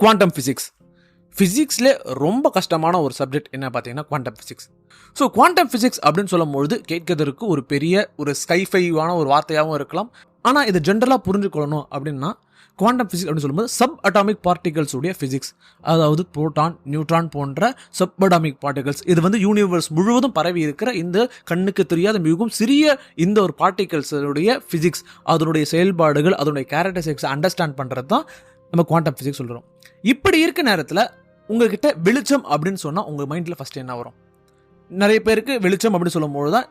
Quantum physics ஃபிசிக்ஸில் ரொம்ப கஷ்டமான ஒரு சப்ஜெக்ட் என்ன பார்த்தீங்கன்னா quantum physics so quantum physics அப்படின்னு சொல்லும்பொழுது கேட்கறதுக்கு ஒரு பெரிய ஒரு ஸ்கைஃபைவான ஒரு வார்த்தையாகவும் இருக்கலாம். ஆனால் இதை ஜென்ரலாக புரிஞ்சுக்கொள்ளணும் அப்படின்னா குவாண்டம் ஃபிசிக்ஸ் அப்படின்னு சொல்லும்போது சப் அட்டாமிக் பார்ட்டிகல்ஸ் உடைய ஃபிசிக்ஸ் அதாவது புரோட்டான் நியூட்ரான் போன்ற சப் அட்டாமிக் பார்ட்டிகல்ஸ் இது வந்து யூனிவர்ஸ் முழுவதும் பரவி இருக்கிற இந்த கண்ணுக்கு தெரியாத மிகவும் சிறிய இந்த ஒரு பார்ட்டிகல்ஸுடைய ஃபிசிக்ஸ் அதனுடைய செயல்பாடுகள் அதனுடைய கேரக்டரிஸ்டிக்ஸ் அண்டர்ஸ்டாண்ட் பண்ணுறது தான் நம்ம குவாண்டம் ஃபிசிக்ஸ் சொல்கிறோம் இப்படி இருக்க நேரத்தில் உங்ககிட்ட வெளிச்சம் அப்படின்னு சொன்னால் உங்கள் மைண்டில் ஃபஸ்ட்டு என்ன வரும்? நிறைய பேருக்கு வெளிச்சம் அப்படின்னு சொல்லும்போது தான்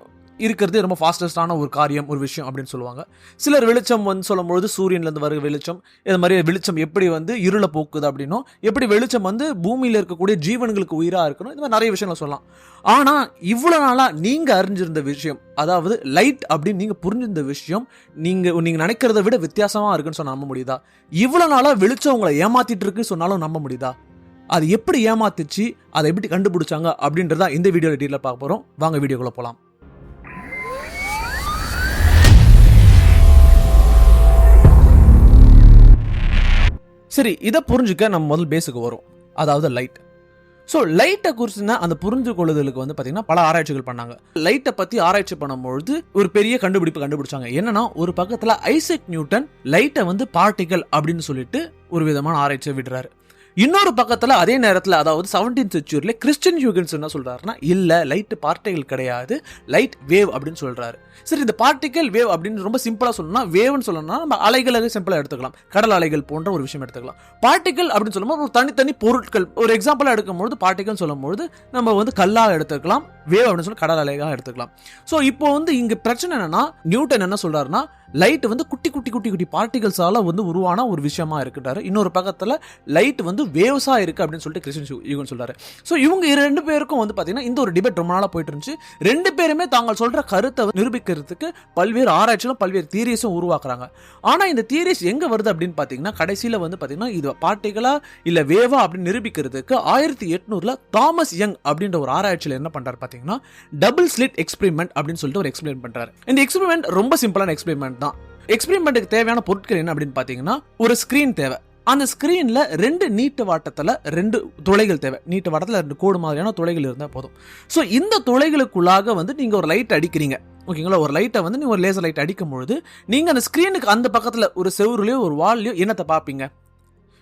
இருக்கிறது ரொம்ப ஃபாஸ்டஸ்டான ஒரு காரியம் ஒரு விஷயம் அப்படின்னு சொல்லுவாங்க. சிலர் வெளிச்சம் வந்து சொல்லும்பொழுது சூரியன்லேருந்து வர வெளிச்சம் இது மாதிரி வெளிச்சம் எப்படி வந்து இருளை போக்குது அப்படின்னும் எப்படி வெளிச்சம் வந்து பூமியில் இருக்கக்கூடிய ஜீவன்களுக்கு உயிராக இருக்கணும் இது மாதிரி நிறைய விஷயங்களை சொல்லலாம். ஆனால் இவ்வளோ நாளாக நீங்கள் அறிஞ்சிருந்த விஷயம் அதாவது லைட் அப்படின்னு நீங்கள் புரிஞ்சிருந்த விஷயம் நீங்கள் நீங்கள் நினைக்கிறத விட வித்தியாசமாக இருக்குன்னு சொன்னால் நம்ப முடியுதா? இவ்வளோ நாளாக வெளிச்சம் உங்களை ஏமாத்திட்டு இருக்குன்னு சொன்னாலும் நம்ப முடியுதா? அது எப்படி ஏமாத்துச்சு அதை எப்படி கண்டுபிடிச்சாங்க அப்படின்றத இந்த வீடியோ டீட்டெயில் பார்க்க போகிறோம் வாங்க வீடியோக்குள்ளே போகலாம் சரி இதை புரிஞ்சுக்க நம்ம முதல் பேஸுக்கு வரும். அதாவது லைட் ஸோ லைட்டை குறிச்சுனா அந்த புரிஞ்சு கொள்ளுதலுக்கு வந்து பார்த்தீங்கன்னா பல ஆராய்ச்சிகள் பண்ணாங்க. லைட்டை பற்றி ஆராய்ச்சி பண்ணும்பொழுது ஒரு பெரிய கண்டுபிடிப்பு கண்டுபிடிச்சாங்க. என்னன்னா ஒரு பக்கத்தில் ஐசக் நியூட்டன் லைட்டை வந்து பார்ட்டிகல் அப்படின்னு சொல்லிட்டு ஒரு விதமான ஆராய்ச்சியை விடுறாரு. இன்னொரு பக்கத்தில் அதே நேரத்தில் அதாவது செவன்டீன் செஞ்சுரியில் கிறிஸ்டின் யூகன்ஸ் என்ன சொல்கிறாருன்னா இல்லை லைட்டு பார்ட்டிகள் கிடையாது லைட் வேவ் அப்படின்னு சொல்கிறாரு சரி இந்த பார்ட்டிகல் வேவ் அப்படின்னு ரொம்ப சிம்பிளாக சொல்லணும்னா வேவ்னு சொல்லணும்னா நம்ம அலைகளாக சிம்பிளாக எடுத்துக்கலாம். கடல் அலைகள் போன்ற ஒரு விஷயம் எடுத்துக்கலாம். பார்ட்டிகல் அப்படின்னு சொல்லும்போது ஒரு தனித்தனி பொருட்கள். ஒரு எக்ஸாம்பிளாக எடுக்கும்பொழுது பார்ட்டிகல் சொல்லும்பொழுது நம்ம வந்து கல்லாக எடுத்துக்கலாம் வேவ் அப்படின்னு சொல்லி கடல் அலைகளாக எடுத்துக்கலாம். ஸோ இப்போ வந்து இங்கே பிரச்சனை என்னன்னா நியூட்டன் என்ன சொல்கிறாருன்னா லைட் வந்து குட்டி குட்டி குட்டி குட்டி பார்ட்டிகல்ஸால வந்து உருவான ஒரு விஷயமா இருக்குட்டாரு. இன்னொரு பக்கத்தில் லைட் வந்து வேவ்ஸாக இருக்கு அப்படின்னு சொல்லிட்டு கிறிஸ்டின் யூகன் சொல்றாரு. ஸோ இவங்க ரெண்டு பேருக்கும் வந்து பார்த்தீங்கன்னா இந்த ஒரு டிபேட் ரொம்ப நாளாக போயிட்டு இருந்துச்சு ரெண்டு பேருமே தாங்கள் சொல்ற கருத்தை நிரூபிக்கிறதுக்கு பல்வேறு ஆராய்ச்சியிலும் பல்வேறு தீரியஸும் உருவாக்குறாங்க. ஆனால் இந்த தீரியஸ் எங்கே வருது அப்படின்னு பார்த்தீங்கன்னா கடைசியில் வந்து பார்த்தீங்கன்னா இது பார்ட்டிகளா இல்லை வேவா அப்படின்னு நிரூபிக்கிறதுக்கு ஆயிரத்தி எட்நூறுல தாமஸ் யங் அப்படின்ற ஒரு ஆராய்ச்சியில் என்ன பண்றாரு பார்த்தீங்கன்னா டபுள் ஸ்லிட் எக்ஸ்பெரிமெண்ட் அப்படின்னு சொல்லிட்டு ஒரு எக்ஸ்பிளைன் பண்றாரு. இந்த எக்ஸ்பெரிமெண்ட் ரொம்ப சிம்பிளான எக்ஸ்பெரிமெண்ட் தான். எக்ஸ்பெரிமெண்ட்டுக்கு தேவையான பொருட்கள் என்ன அப்படின்னு பார்த்தீங்கன்னா ஒரு ஸ்க்ரீன் தேவை. அந்த ஸ்க்ரீனில் ரெண்டு நீட்டு வாட்டத்தில் ரெண்டு துளைகள் தேவை. நீட்டு வாட்டத்தில் ரெண்டு கோடு மாதிரியான துளைகள் இருந்தால் போதும். ஸோ இந்த துளைகளுக்குள்ளாக வந்து நீங்கள் ஒரு லைட் அடிக்கிறீங்க. ஓகேங்களா ஒரு லைட்டை வந்து நீங்கள் ஒரு லேசர் லைட் அடிக்கும் பொழுது நீங்கள் அந்த ஸ்க்ரீனுக்கு அந்த பக்கத்தில் ஒரு செவுருலையோ ஒரு வால்லையோ என்னத்தை பார்ப்பீங்க?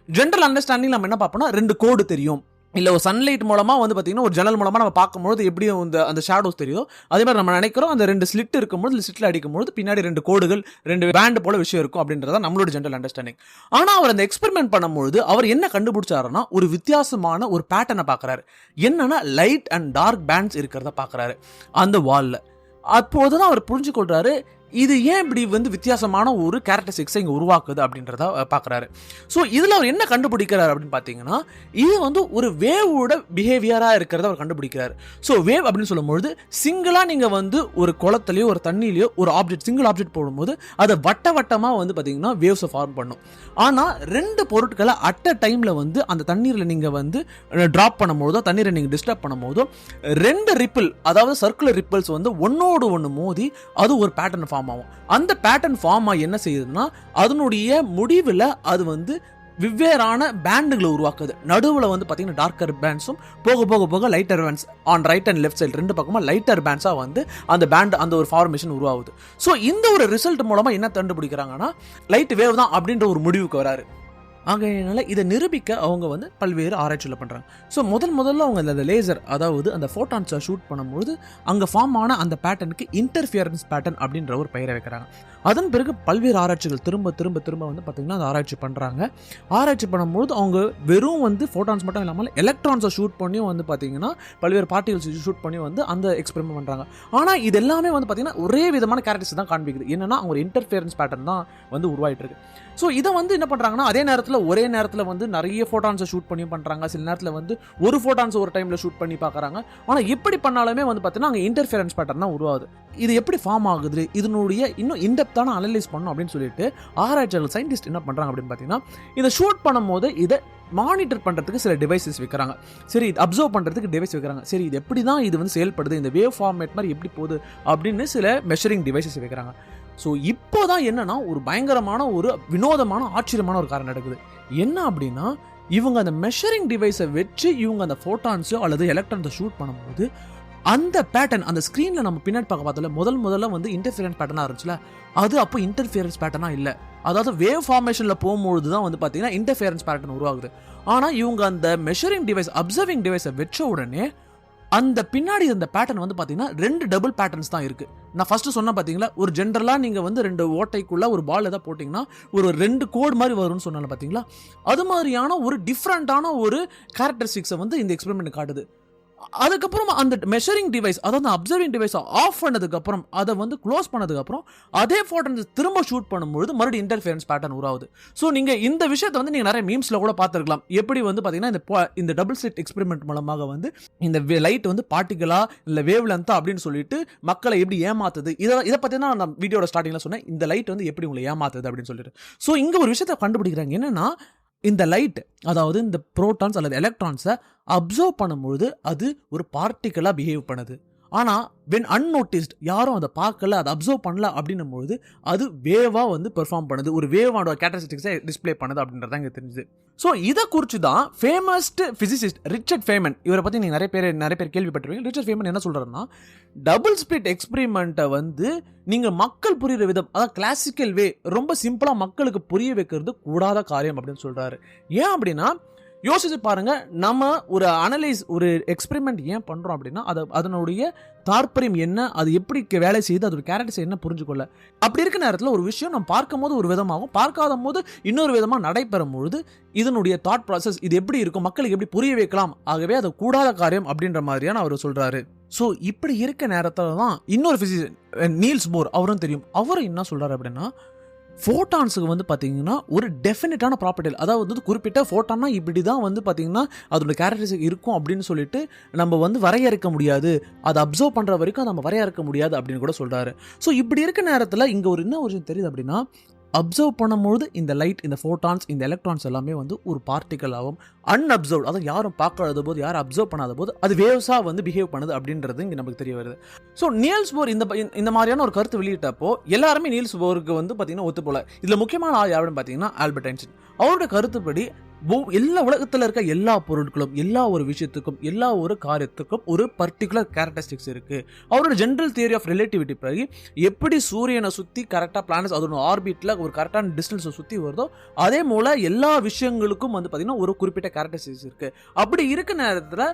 ஜென்ரல் அண்டர்ஸ்டாண்டிங் நம்ம என்ன பார்ப்போம்னா ரெண்டு கோடு தெரியும். இல்லை ஒரு சன்லைட் மூலமாக வந்து பார்த்தீங்கன்னா ஒரு ஜன்னல் மூலமாக நம்ம பார்க்கும்போது எப்படி அந்த அந்த ஷேடோஸ் தெரியுதோ அதே மாதிரி நம்ம நினைக்கிறோம் அந்த ரெண்டு ஸ்லிட் இருக்கும்போது ஸ்லிட்டில் அடிக்கும்போது பின்னாடி ரெண்டு கோடுகள் ரெண்டு பேண்ட் போல விஷயம் இருக்கும் அப்படின்றத நம்மளோட ஜென்ரல் அண்டர்ஸ்டாண்டிங் ஆனால் அவர் அந்த எக்ஸ்பெரிமெண்ட் பண்ணும்பொழுது அவர் என்ன கண்டுபிடிச்சாருன்னா ஒரு வித்தியாசமான ஒரு பேட்டர்னை பார்க்குறாரு. என்னன்னா லைட் அண்ட் டார்க் பேண்ட்ஸ் இருக்கிறத பார்க்குறாரு அந்த வாலில் அப்போது தான் அவர் புரிஞ்சு கொள்றாரு இது ஏன் இப்படி வந்து வித்தியாசமான ஒரு கேரக்டரிஸ்டிக்ஸை இங்கே உருவாக்குது அப்படின்றத பார்க்குறாரு ஸோ இதில் அவர் என்ன கண்டுபிடிக்கிறார் அப்படின்னு பார்த்தீங்கன்னா இது வந்து ஒரு வேவோட பிஹேவியராக இருக்கிறத அவர் கண்டுபிடிக்கிறார். ஸோ வேவ் அப்படின்னு சொல்லும்பொழுது சிங்கிளாக நீங்கள் வந்து ஒரு குளத்துலையோ ஒரு தண்ணியிலையோ ஒரு ஆப்ஜெக்ட் சிங்கிள் ஆப்ஜெக்ட் போடும்போது அதை வட்ட வட்டமாக வந்து பார்த்தீங்கன்னா வேவ்ஸை ஃபார்ம் பண்ணும். ஆனால் ரெண்டு பொருட்களை அட் அ டைமில் வந்து அந்த தண்ணீரில் நீங்கள் வந்து ட்ராப் பண்ணும்போதோ தண்ணீரை நீங்கள் டிஸ்டர்ப் பண்ணும்போதோ ரெண்டு ரிப்பிள் அதாவது சர்க்குலர் ரிப்பிள்ஸ் வந்து ஒன்னோடு ஒன்று மோதி அது ஒரு பேட்டர்ன் ஃபார்ம் ஆகும். அந்த பேட்டர்ன் ஃபார்ம் ஆகி என்ன செய்யுதுன்னா அதனுடைய முடிவில் அது வந்து வெவ்வேறான பேண்டுகளை உருவாக்குது. நடுவில் வந்து பார்த்தீங்கன்னா டார்க்கர் பேண்ட்ஸும் போக போக போக lighter bands on right and left side ரெண்டு பக்கமாக லைட்டர் பேண்ட்ஸாக வந்து அந்த பேண்ட் அந்த ஒரு ஃபார்மேஷன் உருவாகுது. ஸோ இந்த ஒரு ரிசல்ட் மூலமாக என்ன கண்டுபிடிக்கிறாங்கன்னா லைட் வேவ் தான் அப்படின்ற ஒரு முடிவுக்கு வராரு. ஆகையினால இதை நிரூபிக்க அவங்க வந்து பல்வேறு ஆராய்ச்சியில் பண்ணுறாங்க ஸோ முதல் முதல்ல அவங்க அந்த லேசர் அதாவது அந்த ஃபோட்டான்ஸை ஷூட் பண்ணும்போது அங்கே ஃபார்ம் ஆன அந்த பேட்டர்னுக்கு இன்டர்ஃபியரன்ஸ் பேட்டர்ன் அப்படின்ற ஒரு பெயரை வைக்கிறாங்க. அதன் பிறகு பல்வேறு ஆராய்ச்சிகள் திரும்ப திரும்ப திரும்ப வந்து பார்த்திங்கன்னா அந்த ஆராய்ச்சி பண்ணுறாங்க ஆராய்ச்சி பண்ணும்போது அவங்க வெறும் வந்து ஃபோட்டான்ஸ் மட்டும் இல்லாமல் எலக்ட்ரான்ஸை ஷூட் பண்ணியும் வந்து பார்த்திங்கன்னா பல்வேறு பார்ட்டிகல்ஸ் ஷூட் பண்ணி வந்து அந்த எக்ஸ்பெரிமெண்ட் பண்ணுறாங்க ஆனால் இது எல்லாமே வந்து பார்த்திங்கன்னா ஒரே விதமான கேரக்டர்ஸ் தான் காண்பிக்குது. என்னன்னா அவங்க இன்டர்ஃபியரன்ஸ் பேட்டர்ன் தான் வந்து உருவாயிட்டு இருக்கு. ஸோ இதை வந்து என்ன பண்ணுறாங்கன்னா அதே நேரத்தில் ஒரே நேரத்தில் வந்து நிறைய ஃபோட்டான்ஸை ஷூட் பண்ணி பண்ணுறாங்க சில நேரத்தில் வந்து ஒரு ஃபோட்டான்ஸ் ஒரு டைமில் ஷூட் பண்ணி பார்க்குறாங்க ஆனால் எப்படி பண்ணாலுமே வந்து பார்த்தீங்கன்னா அங்கே இன்டர்ஃபியரன்ஸ் பேட்டர்ன் தான் உருவாகுது. இது எப்படி ஃபார்ம் ஆகுது? இதனுடைய இன்னும் இன்டெப்தான அனலைஸ் பண்ணும் அப்படின்னு சொல்லிட்டு ஆராய்ச்சியாளர் சயின்டிஸ்ட் என்ன பண்ணுறாங்க அப்படின்னு பார்த்தீங்கன்னா இதை ஷூட் பண்ணும்போது இதை மானிட்டர் பண்ணுறதுக்கு சில டிவைசஸ் வைக்கிறாங்க. சரி இது அப்சர்வ் பண்ணுறதுக்கு டிவைஸ் வைக்கிறாங்க. சரி இது எப்படி தான் இது வந்து செயல்படுது? இந்த வேவ் ஃபார்மேட் மாதிரி எப்படி போகுது? அப்படின்னு சில மெஷரிங் டிவைசஸ் வைக்கிறாங்க. ஸோ இப்போ தான் என்னன்னா ஒரு பயங்கரமான ஒரு வினோதமான ஆச்சரியமான ஒரு காரணம் நடக்குது. என்ன அப்படின்னா இவங்க அந்த மெஷரிங் டிவைஸை வச்சு இவங்க அந்த ஃபோட்டான்ஸோ அல்லது எலக்ட்ரான்ஸை ஷூட் பண்ணும்போது அந்த பேட்டர்ன் அந்த ஸ்க்ரீனில் நம்ம பின்னாடி பார்க்க பார்த்தல முதல் முதல்ல வந்து இன்டர்ஃபியரன்ஸ் பேட்டர்னாக இருந்துச்சுல அது அப்போ இன்டர்ஃபியரன்ஸ் பேட்டர்னாக இல்லை. அதாவது வேவ் ஃபார்மேஷனில் போகும்பொழுது தான் வந்து பார்த்தீங்கன்னா இன்டர்ஃபியரன்ஸ் பேட்டர்ன் உருவாகுது. ஆனால் இவங்க அந்த மெஷரிங் டிவைஸ் அப்சர்விங் டிவைஸை வச்ச உடனே அந்த பின்னாடி இருந்த பேட்டர்ன் வந்து பார்த்தீங்கன்னா ரெண்டு டபுள் பேட்டர்ன்ஸ் தான் இருக்கு. நான் ஃபர்ஸ்ட் சொன்ன பார்த்தீங்களா ஒரு ஜென்ரலாக நீங்கள் வந்து ரெண்டு ஓட்டைக்குள்ள ஒரு பால் எதாவது போட்டிங்கன்னா ஒரு ரெண்டு கோடு மாதிரி வரும்னு சொன்னால பார்த்தீங்களா அது மாதிரியான ஒரு டிஃப்ரெண்ட்டான ஒரு கேரக்டரிஸ்டிக்ஸை வந்து இந்த எக்ஸ்பெரிமெண்ட் காட்டுது. அதுக்கப்புறம் அந்த மெஷரிங் டிவைஸ் அதாவது அப்சர்விங் டிவைஸை ஆஃப் பண்ணதுக்கப்புறம் அதை வந்து க்ளோஸ் பண்ணதுக்கப்புறம் அதே ஃபோட்டோ திரும்ப ஷூட் பண்ணும்பொழுது மறுபடியும் இன்டர்ஃபியரன்ஸ் பேட்டர்ன் உருவாகுது. ஸோ நீங்கள் இந்த விஷயத்தை வந்து நீங்கள் நிறைய மீம்ஸில் கூட பார்த்துருக்கலாம். எப்படி வந்து பார்த்தீங்கன்னா இந்த இந்த டபுள் செட் எக்ஸ்பெரிமெண்ட் மூலமாக வந்து இந்த லைட் வந்து பார்ட்டிகலா இல்லை வேவ் லென்த்தா அப்படின்னு சொல்லிட்டு மக்களை எப்படி ஏமாத்துது? இதை இதை பற்றி தான் நான் வீடியோட ஸ்டார்டிங்கில் சொன்னேன். இந்த லைட் வந்து எப்படி உங்களை ஏமாத்துது அப்படின்னு சொல்லிட்டு. ஸோ இங்கே ஒரு விஷயத்தை கண்டுபிடிக்கிறாங்க. என்னன்னா இந்த லைட் அதாவது இந்த ப்ரோட்டான்ஸ் அல்லது எலக்ட்ரான்ஸை அப்சர்வ் பண்ணும்பொழுது அது ஒரு பார்ட்டிக்கலாக பிஹேவ் பண்ணுது. ஆனால் வென் அன்நோட்டிஸ்ட் யாரும் அதை பார்க்கல அதை அப்சர்வ் பண்ணல அப்படின்னும் பொழுது அது வேவாக வந்து பெர்ஃபார்ம் பண்ணுது. ஒரு வேவானோட கேட்டரிஸ்டிக்ஸை டிஸ்ப்ளே பண்ணுது அப்படின்றத இங்கே தெரிஞ்சுது. ஸோ இதை குறித்து தான் ஃபேமஸ்ட் ஃபிசிசிஸ்ட் ரிச்சர்ட் ஃபேமன் இவரை பற்றி நீங்கள் நிறைய பேர் நிறைய பேர் கேள்விப்பட்டிருப்பீங்க. ரிச்சர்ட் ஃபேமன் என்ன சொல்கிறேன்னா டபுள் ஸ்பிளிட் எக்ஸ்பெரிமெண்ட்டை வந்து நீங்கள் மக்கள் புரிகிற விதம் அதாவது கிளாசிக்கல் வே ரொம்ப சிம்பிளாக மக்களுக்கு புரிய வைக்கிறது கூடாத காரியம் அப்படின்னு சொல்கிறாரு ஏன் அப்படின்னா யோசிச்சு பாருங்க நம்ம ஒரு அனலைஸ் ஒரு எக்ஸ்பெரிமெண்ட் ஏன் பண்றோம் அப்படின்னா அது அதனுடைய தாற்பயம் என்ன அது எப்படி வேலை செய்யுது அதோட கேரக்டர்ஸ் என்ன புரிஞ்சுக்கொள்ள. அப்படி இருக்க நேரத்தில் ஒரு விஷயம் நம்ம பார்க்கும் போது ஒரு விதமாகவும் பார்க்காத போது இன்னொரு விதமாக நடைபெறும் பொழுது இதனுடைய தாட் ப்ராசஸ் இது எப்படி இருக்கும் மக்களுக்கு எப்படி புரிய வைக்கலாம் ஆகவே அது கூடாத காரியம் அப்படின்ற மாதிரியான அவர் சொல்றாரு. ஸோ இப்படி இருக்க நேரத்தில் தான் இன்னொரு பிசிசியன் நீல்ஸ் போர் அவரும் தெரியும். அவரும் என்ன சொல்றாரு அப்படின்னா ஃபோட்டான்ஸுக்கு வந்து பார்த்தீங்கன்னா ஒரு டெஃபினட்டான ப்ராப்பர்ட்டி அதாவது வந்து குறிப்பிட்ட ஃபோட்டான்னா இப்படி தான் வந்து பார்த்தீங்கன்னா அதோட கேரக்டரிஸ்டிக் இருக்கும் அப்படின்னு சொல்லிட்டு நம்ம வந்து வரையறுக்க முடியாது. அதை அப்சர்வ் பண்ணுற வரைக்கும் நம்ம வரையறுக்க முடியாது அப்படின்னு கூட சொல்கிறாரு ஸோ இப்படி இருக்க நேரத்தில் இங்கே ஒரு என்ன ஒரு விஷயம் தெரியுது அப்படின்னா அப்சர்வ் பண்ணும்பொழுது இந்த லைட் இந்த ஃபோட்டான்ஸ் இந்த எலக்ட்ரான்ஸ் எல்லாமே வந்து ஒரு பார்ட்டிக்கலாகவும் அன்அப்சர்வ் அதாவது யாரும் பார்க்காத போது யாரும் அப்சர்வ் பண்ணாத போது அது வேவ்ஸாக வந்து பிஹேவ் பண்ணுது அப்படின்றது இங்கே நமக்கு தெரிய வருது. ஸோ நீல்ஸ் போர் இந்த இந்த- மாதிரியான ஒரு கருத்து வெளியிட்டப்போ எல்லாருமே நீல்ஸ் போருக்கு வந்து பார்த்தீங்கன்னா ஒத்து போல இதில் முக்கியமான ஆள் யாருன்னு பார்த்தீங்கன்னா ஆல்பர்ட் ஐன்ஸ்டைன் அவரோட கருத்துப்படி எல்லா உலகத்தில் இருக்க எல்லா பொருட்களும் எல்லா ஒரு விஷயத்துக்கும் எல்லா ஒரு காரியத்துக்கும் ஒரு பர்டிகுலர் கேரக்டரிஸ்டிக்ஸ் இருக்கு. அவரோட ஜென்ரல் தியரி ஆஃப் ரிலேட்டிவிட்டி பிறகு எப்படி சூரியனை சுற்றி கரெக்டாக பிளானட்ஸ் அதோட ஆர்பிட்டில் ஒரு கரெக்டான டிஸ்டன்ஸை சுற்றி வருதோ அதே போல் எல்லா விஷயங்களுக்கும் வந்து பார்த்தீங்கன்னா ஒரு குறிப்பிட்ட கேரக்டரிஸ்டிக்ஸ் இருக்கு. அப்படி இருக்க நேரத்தில்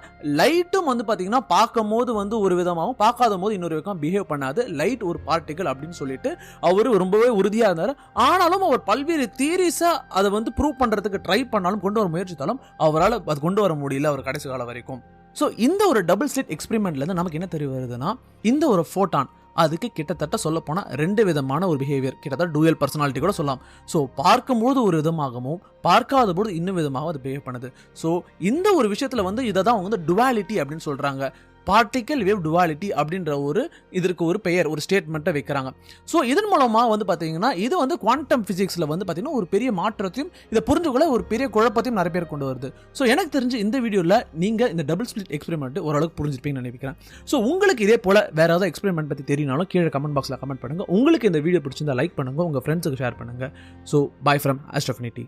லைட்டும் வந்து பார்த்தீங்கன்னா பார்க்கும் போது வந்து ஒரு விதமாகவும் பார்க்காத போது இன்னொரு விதமாக பிஹேவ் பண்ணாது. லைட் ஒரு பார்ட்டிகல் அப்படின்னு சொல்லிட்டு அவர் ரொம்பவே உறுதியாக இருந்தார். ஆனாலும் அவர் பல்வேறு தியரிஸை அதை வந்து ப்ரூவ் பண்ணுறதுக்கு ட்ரை பண்ணாலும் கொண்டு வர முயற்சித்தாலும் அவரால் அது கொண்டு வர முடியல அவர் கடைசி காலம் வரைக்கும். ஸோ இந்த ஒரு டபுள் ஸ்லிட் எக்ஸ்பெரிமெண்ட்லேருந்து நமக்கு என்ன தெரிய வருதுன்னா இந்த ஒரு ஃபோட்டான் அதுக்கு கிட்டத்தட்ட சொல்ல போனால் ரெண்டு விதமான ஒரு பிஹேவியர் கிட்டத்தட்ட டூயல் பர்சனாலிட்டி கூட சொல்லலாம். ஸோ பார்க்கும்போது ஒரு விதமாகவும் பார்க்காத போது இன்னும் விதமாக அது பிஹேவ் பண்ணுது. ஸோ இந்த ஒரு விஷயத்தில் வந்து இதை தான் அவங்க வந்து டுவாலிட்டி அப்படின்னு சொல்கிறாங்க பார்ட்டிக்கல் வேவ் டுவாலிட்டி அப்படின்ற ஒரு இதற்கு ஒரு பெயர் ஒரு ஸ்டேட்மெண்ட்டை வைக்கிறாங்க. ஸோ இதன் மூலமாக வந்து பார்த்தீங்கன்னா இது வந்து குவாண்டம் ஃபிசிக்ஸில் வந்து பார்த்தீங்கன்னா ஒரு பெரிய மாற்றத்தையும் இதை புரிஞ்சுக்கொள்ள ஒரு பெரிய குழப்பத்தையும் நிறைய பேர் கொண்டு வருது. ஸோ எனக்கு தெரிஞ்சு இந்த வீடியோவில் நீங்கள் இந்த டபுள் ஸ்பிளிட் எக்ஸ்பெரிமெண்ட் ஓரளவுக்கு புரிஞ்சிருப்பீங்கன்னு நினைக்கிறேன். ஸோ உங்களுக்கு இதே போல் வேறு ஏதாவது எக்ஸ்பெரிமெண்ட் பற்றி தெரியனாலும் கீழே கமெண்ட் பாக்ஸில் கமெண்ட் பண்ணுங்கள் உங்களுக்கு இந்த வீடியோ பிடிச்சிருந்தா லைக் பண்ணுங்கள் உங்கள் ஃப்ரெண்ட்ஸுக்கு ஷேர் பண்ணுங்கள் ஸோ பை ஃப்ரம் அஸ்டஃபினிட்டி